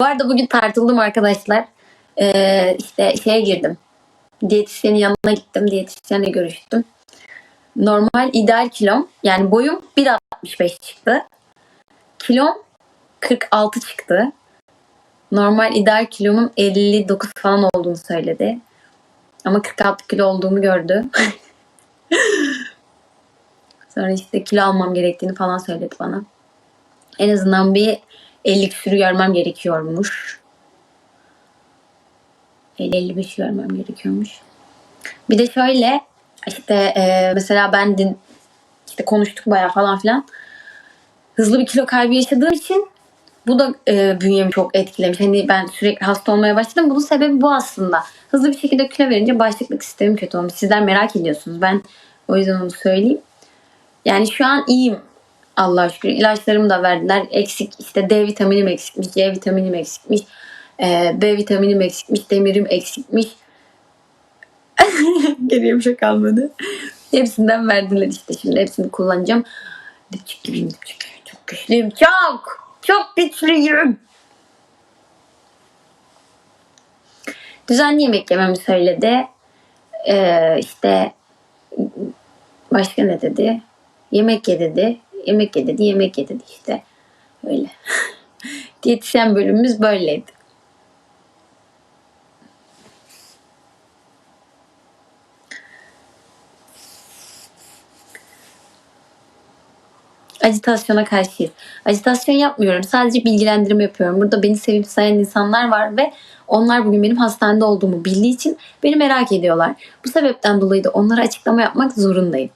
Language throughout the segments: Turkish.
Bu arada bugün tartıldım arkadaşlar. Ee, işte şeye girdim. Diyetisyenin yanına gittim. Diyetisyenle görüştüm. Normal ideal kilom yani boyum 1.65 çıktı. Kilom 46 çıktı. Normal ideal kilomun 59 falan olduğunu söyledi. Ama 46 kilo olduğumu gördü. Sonra işte kilo almam gerektiğini falan söyledi bana. En azından bir 50 küsürü görmem gerekiyormuş. 50-55 görmem gerekiyormuş. Bir de şöyle işte e, mesela ben din, işte konuştuk bayağı falan filan. Hızlı bir kilo kaybı yaşadığım için bu da e, bünyemi çok etkilemiş. Hani ben sürekli hasta olmaya başladım. Bunun sebebi bu aslında. Hızlı bir şekilde kilo verince bağışıklık sistemim kötü olmuş. Sizler merak ediyorsunuz. Ben o yüzden onu söyleyeyim. Yani şu an iyiyim. Allah'a şükür. İlaçlarımı da verdiler. Eksik işte D vitaminim eksikmiş, C vitaminim eksikmiş, e, B vitaminim eksikmiş, demirim eksikmiş. Geriye bir şey kalmadı. Hepsinden verdiler işte şimdi. Hepsini kullanacağım. Dipçik gibiyim dipçik. Çok güçlüyüm. Çok. Çok güçlüyüm. Düzenli yemek yememi söyledi. Ee, işte başka ne dedi? Yemek ye dedi. Yemek ye dedi. Yemek ye dedi işte. Öyle. Diyetisyen bölümümüz böyleydi. Acitasyona karşıyız. Acitasyon yapmıyorum. Sadece bilgilendirme yapıyorum. Burada beni sevip sayan insanlar var ve onlar bugün benim hastanede olduğumu bildiği için beni merak ediyorlar. Bu sebepten dolayı da onlara açıklama yapmak zorundayım.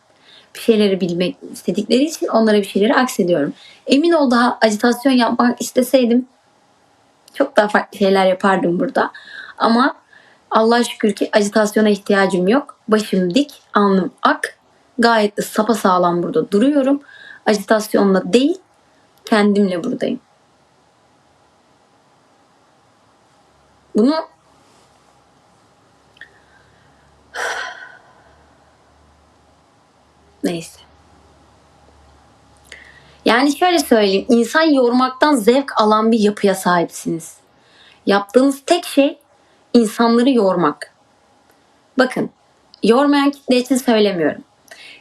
Bir şeyleri bilmek istedikleri için onlara bir şeyleri aksediyorum. Emin ol daha acitasyon yapmak isteseydim çok daha farklı şeyler yapardım burada. Ama Allah'a şükür ki acitasyona ihtiyacım yok. Başım dik, alnım ak. Gayet de sapasağlam burada duruyorum. Acitasyonla değil, kendimle buradayım. Bunu neyse. Yani şöyle söyleyeyim. insan yormaktan zevk alan bir yapıya sahipsiniz. Yaptığınız tek şey insanları yormak. Bakın, yormayan kitle için söylemiyorum.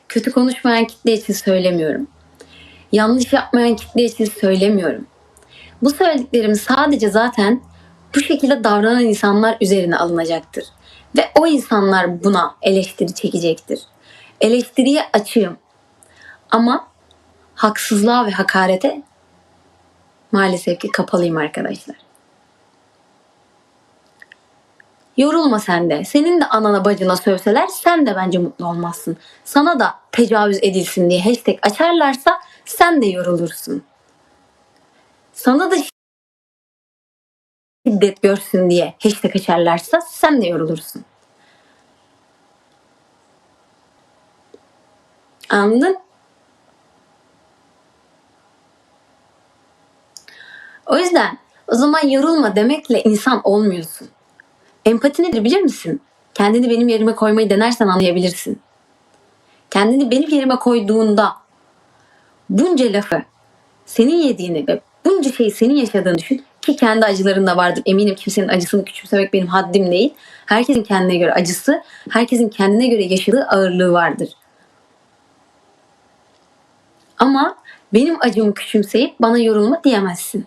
Kötü konuşmayan kitle için söylemiyorum. Yanlış yapmayan kitle için söylemiyorum. Bu söylediklerim sadece zaten bu şekilde davranan insanlar üzerine alınacaktır. Ve o insanlar buna eleştiri çekecektir. Eleştiriye açığım. Ama haksızlığa ve hakarete maalesef ki kapalıyım arkadaşlar. Yorulma sen de. Senin de anana bacına sövseler sen de bence mutlu olmazsın. Sana da tecavüz edilsin diye hashtag açarlarsa sen de yorulursun. Sana da şiddet görsün diye hashtag açarlarsa sen de yorulursun. Anladın? O yüzden o zaman yorulma demekle insan olmuyorsun. Empati nedir bilir misin? Kendini benim yerime koymayı denersen anlayabilirsin. Kendini benim yerime koyduğunda bunca lafı senin yediğini ve bunca şeyi senin yaşadığını düşün ki kendi acıların da vardır. Eminim kimsenin acısını küçümsemek benim haddim değil. Herkesin kendine göre acısı, herkesin kendine göre yaşadığı ağırlığı vardır. Ama benim acımı küçümseyip bana yorulma diyemezsin.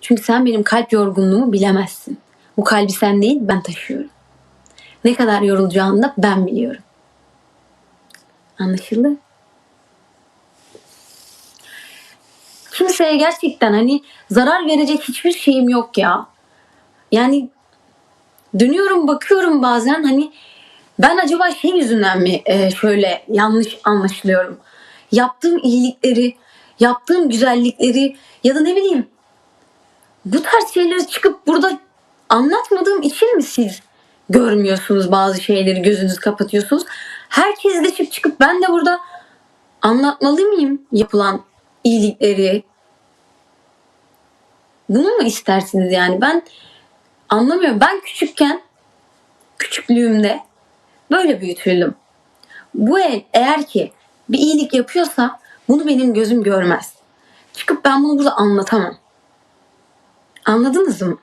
Çünkü sen benim kalp yorgunluğumu bilemezsin. Bu kalbi sen değil ben taşıyorum. Ne kadar yorulacağını da ben biliyorum. Anlaşıldı? Kimseye gerçekten hani zarar verecek hiçbir şeyim yok ya. Yani dönüyorum bakıyorum bazen hani ben acaba şey yüzünden mi e, şöyle yanlış anlaşılıyorum. Yaptığım iyilikleri, yaptığım güzellikleri ya da ne bileyim bu tarz şeyleri çıkıp burada anlatmadığım için mi siz görmüyorsunuz bazı şeyleri gözünüzü kapatıyorsunuz? Herkes de çıkıp çıkıp ben de burada anlatmalı mıyım yapılan iyilikleri? Bunu mu istersiniz yani? Ben anlamıyorum. Ben küçükken küçüklüğümde böyle büyütüldüm. Bu el eğer ki bir iyilik yapıyorsa bunu benim gözüm görmez. çıkıp ben bunu burada anlatamam. Anladınız mı?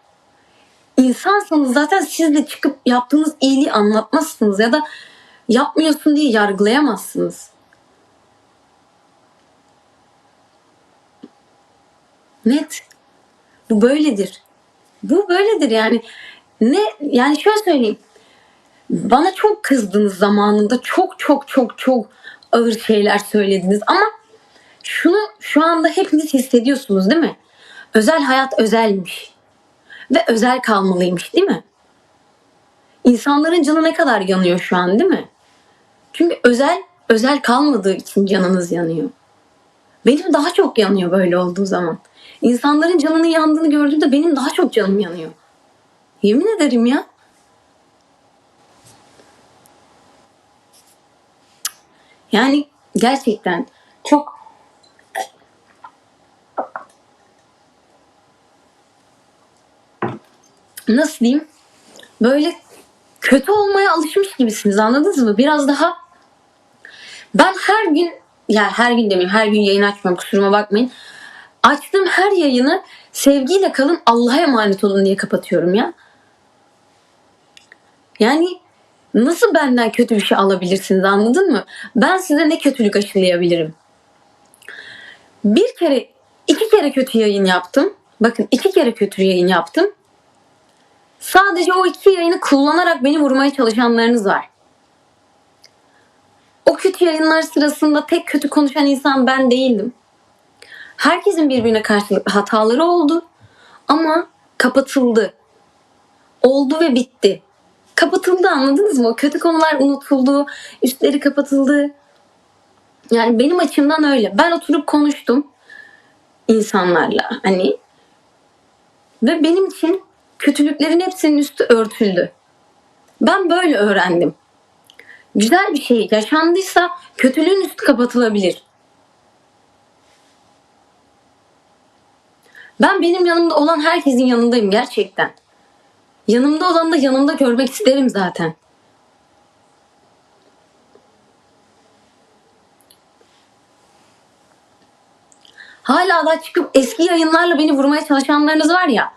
İnsansanız zaten siz de çıkıp yaptığınız iyiliği anlatmazsınız ya da yapmıyorsun diye yargılayamazsınız. Net. Bu böyledir. Bu böyledir yani. Ne yani şöyle söyleyeyim. Bana çok kızdınız zamanında. Çok çok çok çok ağır şeyler söylediniz ama şunu şu anda hepiniz hissediyorsunuz değil mi? Özel hayat özelmiş. Ve özel kalmalıymış değil mi? İnsanların canı ne kadar yanıyor şu an değil mi? Çünkü özel özel kalmadığı için canınız yanıyor. Benim daha çok yanıyor böyle olduğu zaman. İnsanların canının yandığını gördüğümde benim daha çok canım yanıyor. Yemin ederim ya. Yani gerçekten çok nasıl diyeyim? Böyle kötü olmaya alışmış gibisiniz anladınız mı? Biraz daha ben her gün ya her gün demeyeyim her gün yayın açmam kusuruma bakmayın. Açtığım her yayını sevgiyle kalın Allah'a emanet olun diye kapatıyorum ya. Yani nasıl benden kötü bir şey alabilirsiniz anladın mı? Ben size ne kötülük aşılayabilirim? Bir kere, iki kere kötü yayın yaptım. Bakın iki kere kötü yayın yaptım. Sadece o iki yayını kullanarak beni vurmaya çalışanlarınız var. O kötü yayınlar sırasında tek kötü konuşan insan ben değildim. Herkesin birbirine karşılıklı hataları oldu ama kapatıldı. Oldu ve bitti. Kapatıldı anladınız mı? O kötü konular unutuldu, üstleri kapatıldı. Yani benim açımdan öyle. Ben oturup konuştum insanlarla hani ve benim için kötülüklerin hepsinin üstü örtüldü. Ben böyle öğrendim. Güzel bir şey yaşandıysa kötülüğün üstü kapatılabilir. Ben benim yanımda olan herkesin yanındayım gerçekten. Yanımda olanı da yanımda görmek isterim zaten. Hala da çıkıp eski yayınlarla beni vurmaya çalışanlarınız var ya.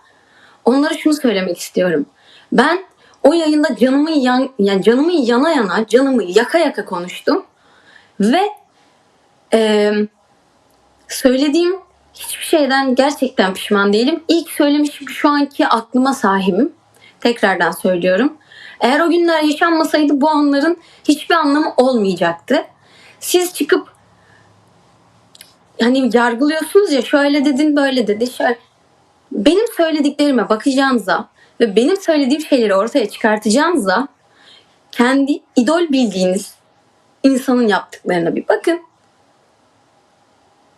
Onlara şunu söylemek istiyorum. Ben o yayında canımı yan, yani canımı yana yana, canımı yaka yaka konuştum ve e, söylediğim hiçbir şeyden gerçekten pişman değilim. İlk söylemişim şu anki aklıma sahibim. Tekrardan söylüyorum. Eğer o günler yaşanmasaydı bu anların hiçbir anlamı olmayacaktı. Siz çıkıp hani yargılıyorsunuz ya şöyle dedin böyle dedi şöyle. Benim söylediklerime bakacağınıza ve benim söylediğim şeyleri ortaya çıkartacağınıza kendi idol bildiğiniz insanın yaptıklarına bir bakın.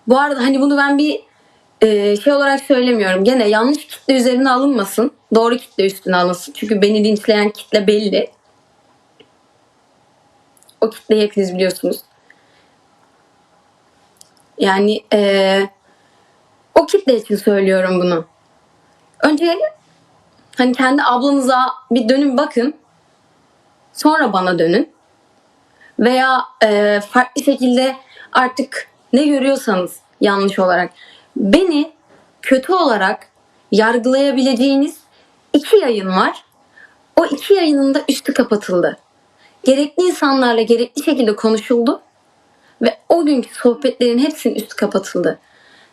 Bu arada hani bunu ben bir e, şey olarak söylemiyorum. Gene yanlış kitle üzerine alınmasın. Doğru kitle üstüne alınsın. Çünkü beni linçleyen kitle belli. O kitleyi hepiniz biliyorsunuz. Yani e, o kitle için söylüyorum bunu. Önce hani kendi ablanıza bir dönün bakın. Sonra bana dönün. Veya e, farklı şekilde artık ne görüyorsanız yanlış olarak beni kötü olarak yargılayabileceğiniz iki yayın var. O iki yayının da üstü kapatıldı. Gerekli insanlarla gerekli şekilde konuşuldu ve o günkü sohbetlerin hepsinin üstü kapatıldı.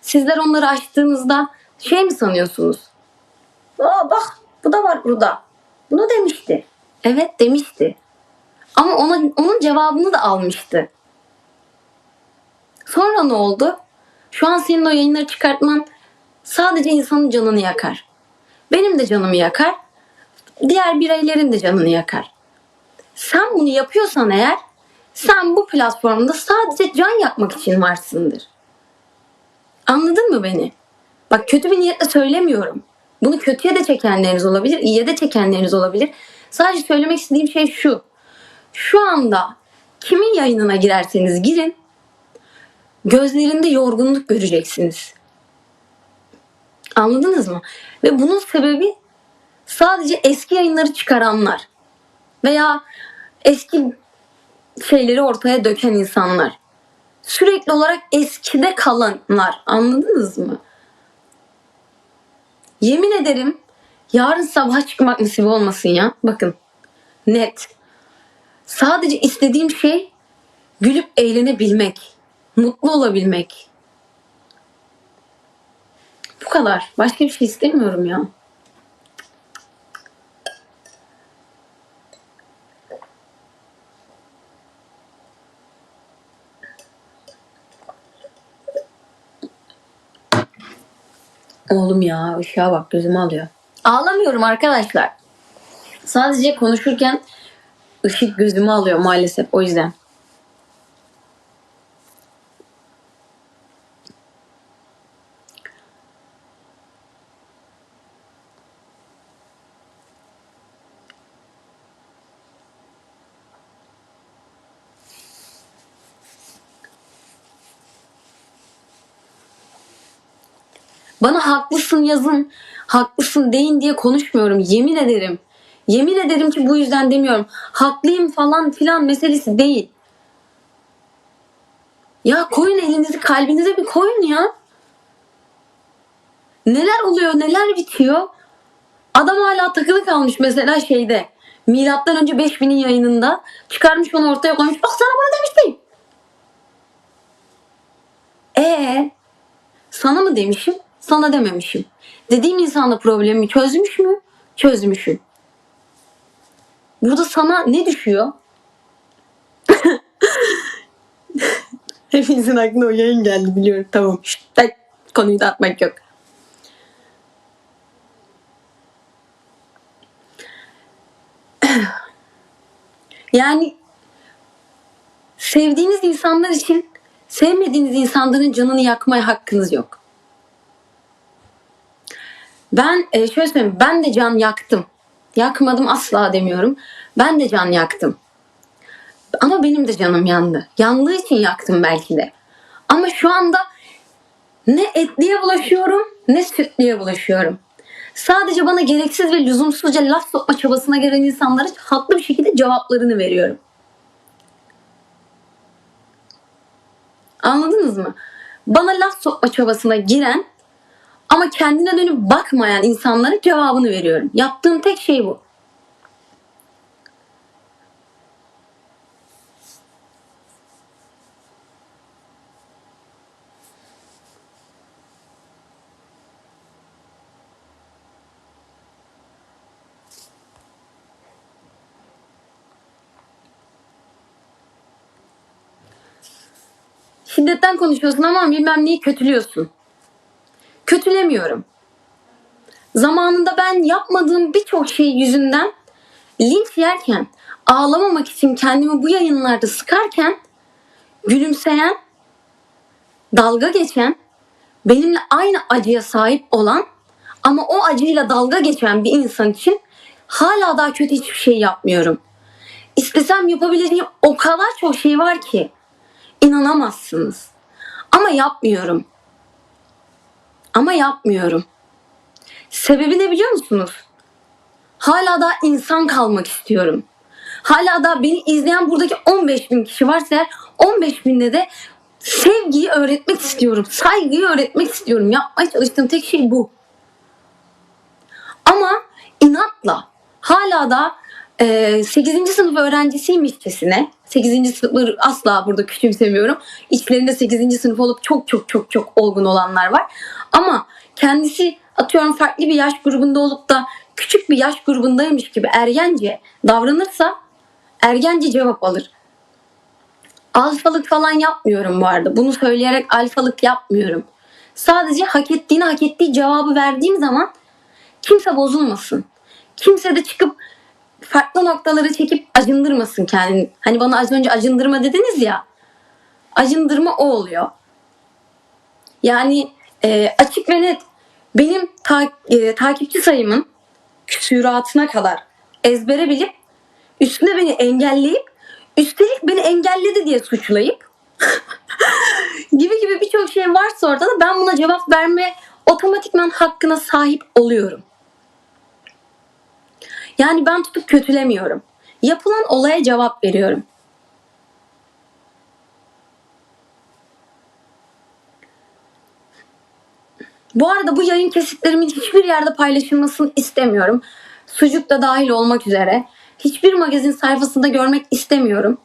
Sizler onları açtığınızda şey mi sanıyorsunuz? Aa bak bu da var burada. Bunu demişti. Evet demişti. Ama ona, onun cevabını da almıştı. Sonra ne oldu? Şu an senin o yayınları çıkartman sadece insanın canını yakar. Benim de canımı yakar. Diğer bireylerin de canını yakar. Sen bunu yapıyorsan eğer sen bu platformda sadece can yakmak için varsındır. Anladın mı beni? Bak kötü bir niyetle söylemiyorum. Bunu kötüye de çekenleriniz olabilir, iyiye de çekenleriniz olabilir. Sadece söylemek istediğim şey şu. Şu anda kimin yayınına girerseniz girin, gözlerinde yorgunluk göreceksiniz. Anladınız mı? Ve bunun sebebi sadece eski yayınları çıkaranlar veya eski şeyleri ortaya döken insanlar. sürekli olarak eskide kalanlar. Anladınız mı? Yemin ederim yarın sabah çıkmak nasip olmasın ya. Bakın net. Sadece istediğim şey gülüp eğlenebilmek. Mutlu olabilmek. Bu kadar. Başka bir şey istemiyorum ya. Oğlum ya ışığa bak gözümü alıyor. Ağlamıyorum arkadaşlar. Sadece konuşurken ışık gözümü alıyor maalesef o yüzden. Bana haklısın yazın, haklısın deyin diye konuşmuyorum. Yemin ederim. Yemin ederim ki bu yüzden demiyorum. Haklıyım falan filan meselesi değil. Ya koyun elinizi kalbinize bir koyun ya. Neler oluyor, neler bitiyor? Adam hala takılı kalmış mesela şeyde. Milattan önce 5000'in yayınında çıkarmış onu ortaya koymuş. Bak sana bunu demiştim. Ee, sana mı demişim? Sana dememişim. Dediğim insanla problemimi çözmüş mü? Çözmüşüm. Burada sana ne düşüyor? Hepinizin aklına o yayın geldi biliyorum. Tamam. Tek konuyu dağıtmak yok. Yani sevdiğiniz insanlar için sevmediğiniz insanların canını yakmaya hakkınız yok. Ben e, şöyle söyleyeyim ben de can yaktım. Yakmadım asla demiyorum. Ben de can yaktım. Ama benim de canım yandı. Yandığı için yaktım belki de. Ama şu anda ne etliye bulaşıyorum ne sütlüye bulaşıyorum. Sadece bana gereksiz ve lüzumsuzca laf sokma çabasına gelen insanlara haklı bir şekilde cevaplarını veriyorum. Anladınız mı? Bana laf sokma çabasına giren ama kendine dönüp bakmayan insanlara cevabını veriyorum. Yaptığım tek şey bu. Şiddetten konuşuyorsun ama bilmem neyi kötülüyorsun. Kötülemiyorum. Zamanında ben yapmadığım birçok şey yüzünden linç yerken, ağlamamak için kendimi bu yayınlarda sıkarken gülümseyen, dalga geçen, benimle aynı acıya sahip olan ama o acıyla dalga geçen bir insan için hala daha kötü hiçbir şey yapmıyorum. İstesem yapabileceğim o kadar çok şey var ki inanamazsınız. Ama yapmıyorum. Ama yapmıyorum. Sebebi ne biliyor musunuz? Hala daha insan kalmak istiyorum. Hala daha beni izleyen buradaki 15 bin kişi varsa eğer 15 binde de sevgiyi öğretmek istiyorum. Saygıyı öğretmek istiyorum. Yapmaya çalıştığım tek şey bu. Ama inatla hala da e, 8. sınıf öğrencisiymişçesine 8. sınıfları asla burada küçümsemiyorum. İçlerinde 8. sınıf olup çok çok çok çok olgun olanlar var. Ama kendisi atıyorum farklı bir yaş grubunda olup da küçük bir yaş grubundaymış gibi ergence davranırsa ergence cevap alır. Alfalık falan yapmıyorum bu arada. Bunu söyleyerek alfalık yapmıyorum. Sadece hak ettiğini hak ettiği cevabı verdiğim zaman kimse bozulmasın. Kimse de çıkıp farklı noktaları çekip acındırmasın kendini. Hani bana az önce acındırma dediniz ya. Acındırma o oluyor. Yani e, açık ve net benim ta, e, takipçi sayımın küsuratına kadar ezbere bilip üstüne beni engelleyip üstelik beni engelledi diye suçlayıp gibi gibi birçok şey varsa ortada ben buna cevap verme otomatikman hakkına sahip oluyorum. Yani ben tutup kötülemiyorum. Yapılan olaya cevap veriyorum. Bu arada bu yayın kesitlerimin hiçbir yerde paylaşılmasını istemiyorum. Sucuk da dahil olmak üzere. Hiçbir magazin sayfasında görmek istemiyorum.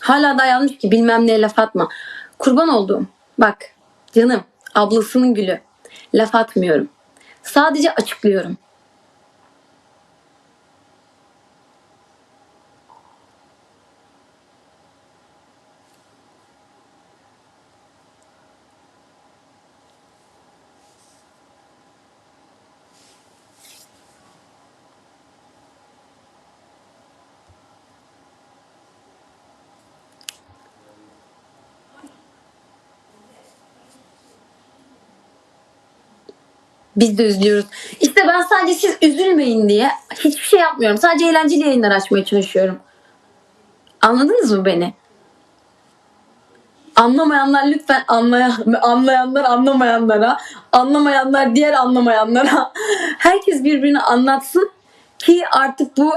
Hala dayanmış ki bilmem ne laf atma. Kurban olduğum. Bak canım ablasının gülü. Laf atmıyorum. Sadece açıklıyorum. Biz de üzülüyoruz. İşte ben sadece siz üzülmeyin diye hiçbir şey yapmıyorum. Sadece eğlenceli yayınlar açmaya çalışıyorum. Anladınız mı beni? Anlamayanlar lütfen anlayan, anlayanlar anlamayanlara, anlamayanlar diğer anlamayanlara. Herkes birbirini anlatsın ki artık bu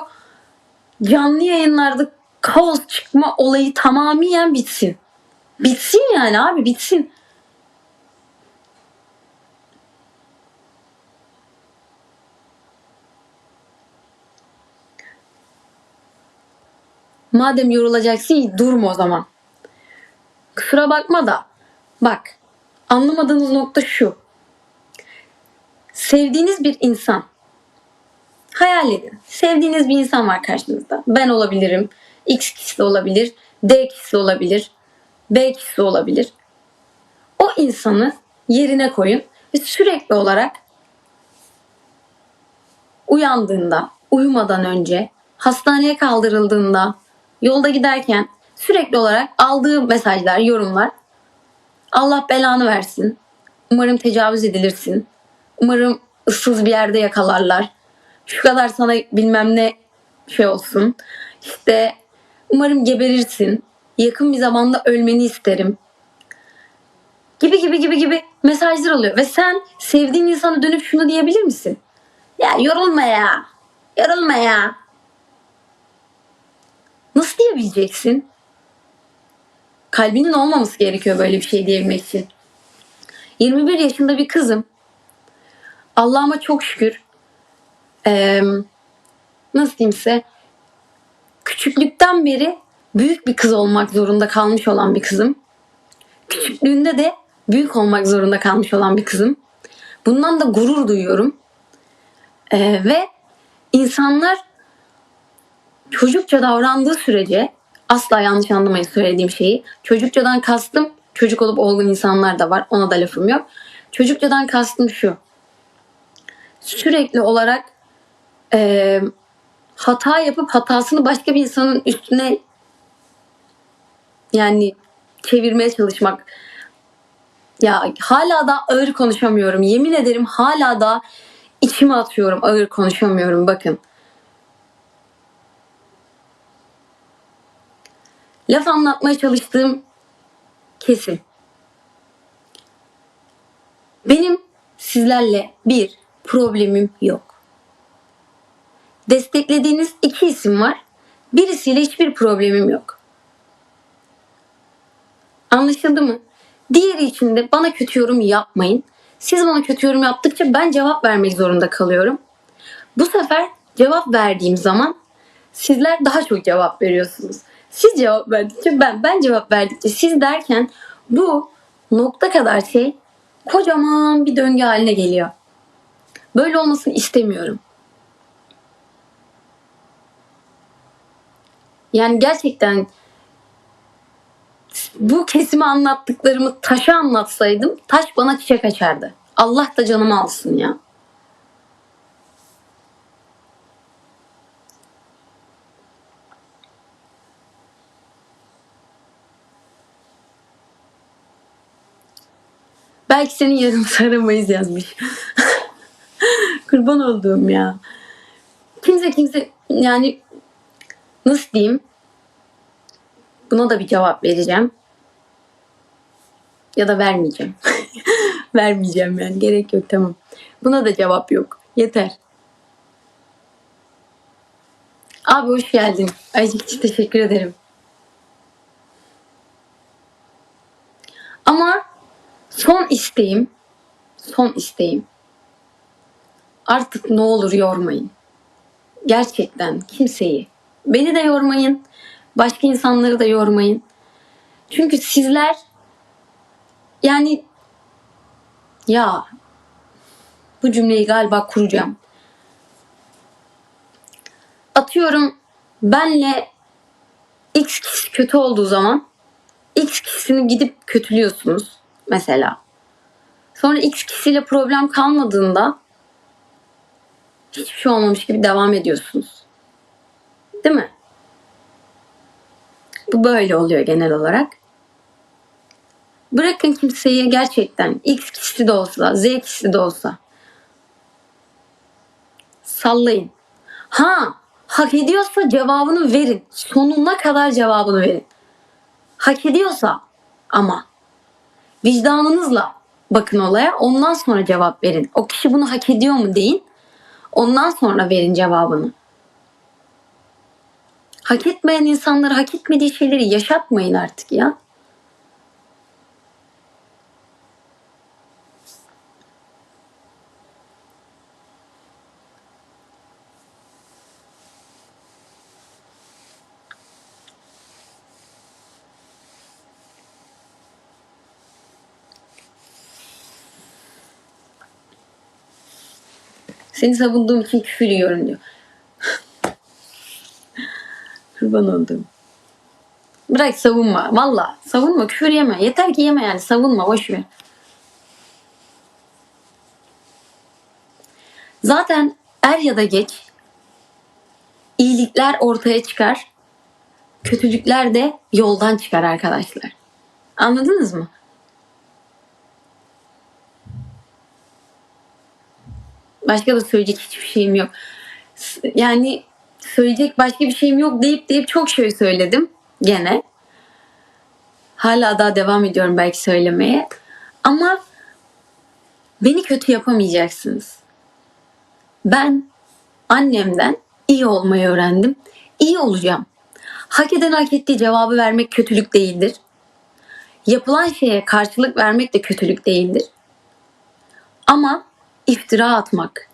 canlı yayınlarda kaos çıkma olayı tamamen bitsin. Bitsin yani abi bitsin. Madem yorulacaksın durma o zaman. Kusura bakma da bak anlamadığınız nokta şu. Sevdiğiniz bir insan hayal edin. Sevdiğiniz bir insan var karşınızda. Ben olabilirim. X kişisi olabilir. D kişisi olabilir. B kişisi olabilir. O insanı yerine koyun ve sürekli olarak uyandığında, uyumadan önce, hastaneye kaldırıldığında, yolda giderken sürekli olarak aldığı mesajlar, yorumlar Allah belanı versin. Umarım tecavüz edilirsin. Umarım ıssız bir yerde yakalarlar. Şu kadar sana bilmem ne şey olsun. İşte umarım geberirsin. Yakın bir zamanda ölmeni isterim. Gibi gibi gibi gibi mesajlar alıyor. Ve sen sevdiğin insana dönüp şunu diyebilir misin? Ya yorulma ya. Yorulma ya. Nasıl diyebileceksin? Kalbinin olmaması gerekiyor böyle bir şey diyebilmek için. 21 yaşında bir kızım. Allah'ıma çok şükür. Ee, nasıl diyeyim size? Küçüklükten beri büyük bir kız olmak zorunda kalmış olan bir kızım. Küçüklüğünde de büyük olmak zorunda kalmış olan bir kızım. Bundan da gurur duyuyorum. Ee, ve insanlar çocukça davrandığı sürece asla yanlış anlamayın söylediğim şeyi. Çocukçadan kastım çocuk olup olgun insanlar da var. Ona da lafım yok. Çocukçadan kastım şu. Sürekli olarak e, hata yapıp hatasını başka bir insanın üstüne yani çevirmeye çalışmak. Ya hala da ağır konuşamıyorum. Yemin ederim hala da içime atıyorum. Ağır konuşamıyorum bakın. Laf anlatmaya çalıştığım kesin. Benim sizlerle bir problemim yok. Desteklediğiniz iki isim var. Birisiyle hiçbir problemim yok. Anlaşıldı mı? Diğeri için de bana kötü yorum yapmayın. Siz bana kötü yorum yaptıkça ben cevap vermek zorunda kalıyorum. Bu sefer cevap verdiğim zaman sizler daha çok cevap veriyorsunuz. Siz cevap verdikçe ben, ben cevap verdikçe siz derken bu nokta kadar şey kocaman bir döngü haline geliyor. Böyle olmasını istemiyorum. Yani gerçekten bu kesimi anlattıklarımı taşa anlatsaydım taş bana çiçek açardı. Allah da canımı alsın ya. Belki senin yarın saramayız yazmış. Kurban olduğum ya. Kimse kimse yani nasıl diyeyim? Buna da bir cevap vereceğim. Ya da vermeyeceğim. vermeyeceğim yani. Gerek yok tamam. Buna da cevap yok. Yeter. Abi hoş geldin. Aycık teşekkür ederim. Ama son isteğim, son isteğim. Artık ne olur yormayın. Gerçekten kimseyi. Beni de yormayın. Başka insanları da yormayın. Çünkü sizler yani ya bu cümleyi galiba kuracağım. Atıyorum benle X kişi kötü olduğu zaman X kişisini gidip kötülüyorsunuz mesela. Sonra X kişiyle problem kalmadığında hiçbir şey olmamış gibi devam ediyorsunuz. Değil mi? Bu böyle oluyor genel olarak. Bırakın kimseyi gerçekten X kişisi de olsa, Z kişisi de olsa sallayın. Ha, hak ediyorsa cevabını verin. Sonuna kadar cevabını verin. Hak ediyorsa ama vicdanınızla bakın olaya ondan sonra cevap verin. O kişi bunu hak ediyor mu deyin. Ondan sonra verin cevabını. Hak etmeyen insanları hak etmediği şeyleri yaşatmayın artık ya. Seni savunduğum için küfür yiyorum diyor. Kurban oldum. Bırak savunma. Valla savunma küfür yeme. Yeter ki yeme yani savunma boş ver. Zaten er ya da geç iyilikler ortaya çıkar. Kötülükler de yoldan çıkar arkadaşlar. Anladınız mı? Başka da söyleyecek hiçbir şeyim yok. Yani söyleyecek başka bir şeyim yok deyip deyip çok şey söyledim gene. Hala daha devam ediyorum belki söylemeye. Ama beni kötü yapamayacaksınız. Ben annemden iyi olmayı öğrendim. İyi olacağım. Hak eden hak ettiği cevabı vermek kötülük değildir. Yapılan şeye karşılık vermek de kötülük değildir. Ama iftira atmak,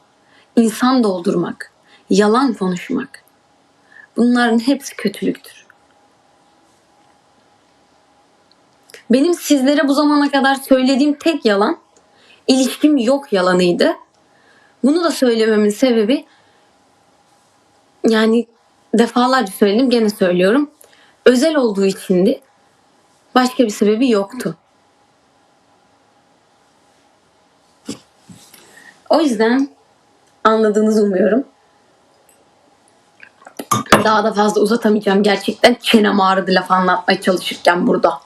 insan doldurmak, yalan konuşmak bunların hepsi kötülüktür. Benim sizlere bu zamana kadar söylediğim tek yalan ilişkim yok yalanıydı. Bunu da söylememin sebebi yani defalarca söyledim gene söylüyorum. Özel olduğu içindi. Başka bir sebebi yoktu. O yüzden anladığınızı umuyorum. Daha da fazla uzatamayacağım. Gerçekten çenem ağrıdı laf anlatmaya çalışırken burada.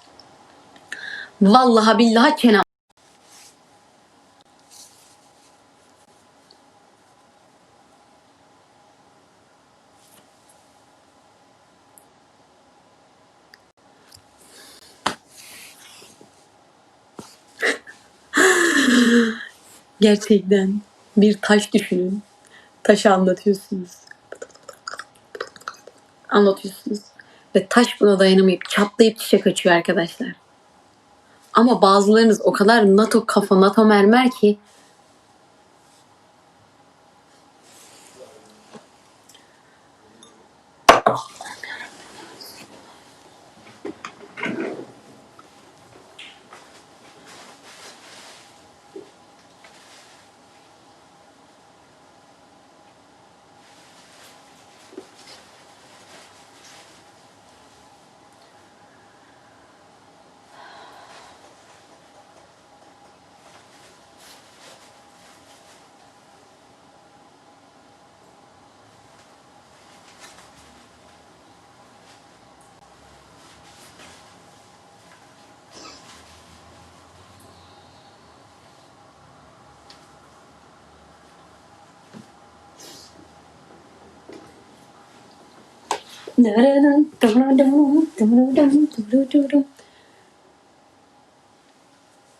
Vallahi billahi çenem. Gerçekten bir taş düşünün. Taşı anlatıyorsunuz. Anlatıyorsunuz. Ve taş buna dayanamayıp çatlayıp çiçek açıyor arkadaşlar. Ama bazılarınız o kadar NATO kafa, NATO mermer ki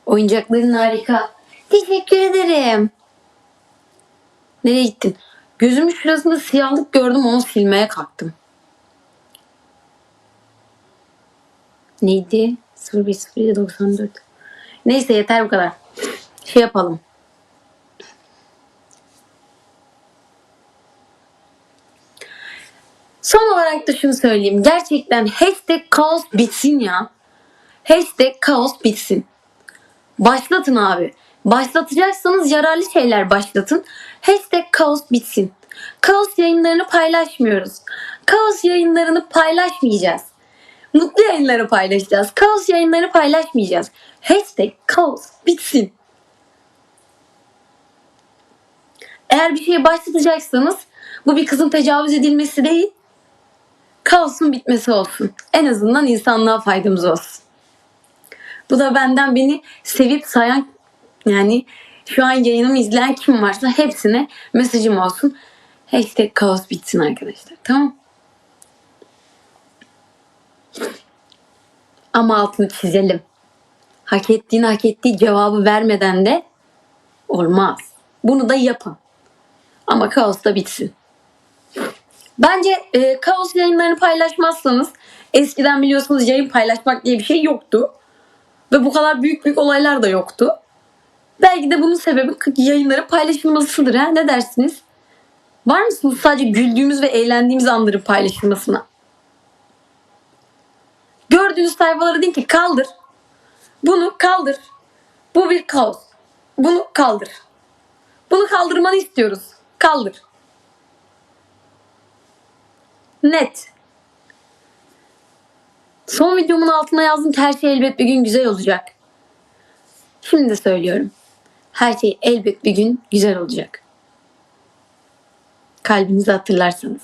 Oyuncakların harika. Teşekkür ederim. Nereye gittin? Gözümün şurasında siyahlık gördüm onu silmeye kalktım. Neydi? 010794. Neyse yeter bu kadar. Şey yapalım. Son olarak da şunu söyleyeyim. Gerçekten hashtag kaos bitsin ya. Hashtag kaos bitsin. Başlatın abi. Başlatacaksanız yararlı şeyler başlatın. Hashtag kaos bitsin. Kaos yayınlarını paylaşmıyoruz. Kaos yayınlarını paylaşmayacağız. Mutlu yayınları paylaşacağız. Kaos yayınları paylaşmayacağız. Hashtag kaos bitsin. Eğer bir şeye başlatacaksanız bu bir kızın tecavüz edilmesi değil, kaosun bitmesi olsun. En azından insanlığa faydamız olsun. Bu da benden beni sevip sayan yani şu an yayınımı izleyen kim varsa hepsine mesajım olsun. Hashtag kaos bitsin arkadaşlar. Tamam Ama altını çizelim. Hak ettiğini hak ettiği cevabı vermeden de olmaz. Bunu da yapın. Ama kaos da bitsin. Bence e, kaos yayınlarını paylaşmazsanız eskiden biliyorsunuz yayın paylaşmak diye bir şey yoktu. Ve bu kadar büyük büyük olaylar da yoktu. Belki de bunun sebebi yayınların paylaşılmasıdır. Ha? Ne dersiniz? Var mısınız sadece güldüğümüz ve eğlendiğimiz anların paylaşılmasına? Gördüğünüz sayfaları deyin ki kaldır. Bunu kaldır. Bu bir kaos. Bunu kaldır. Bunu kaldırmanı istiyoruz. Kaldır. Net. Son videomun altına yazdım ki her şey elbet bir gün güzel olacak. Şimdi de söylüyorum. Her şey elbet bir gün güzel olacak. Kalbinizi hatırlarsanız.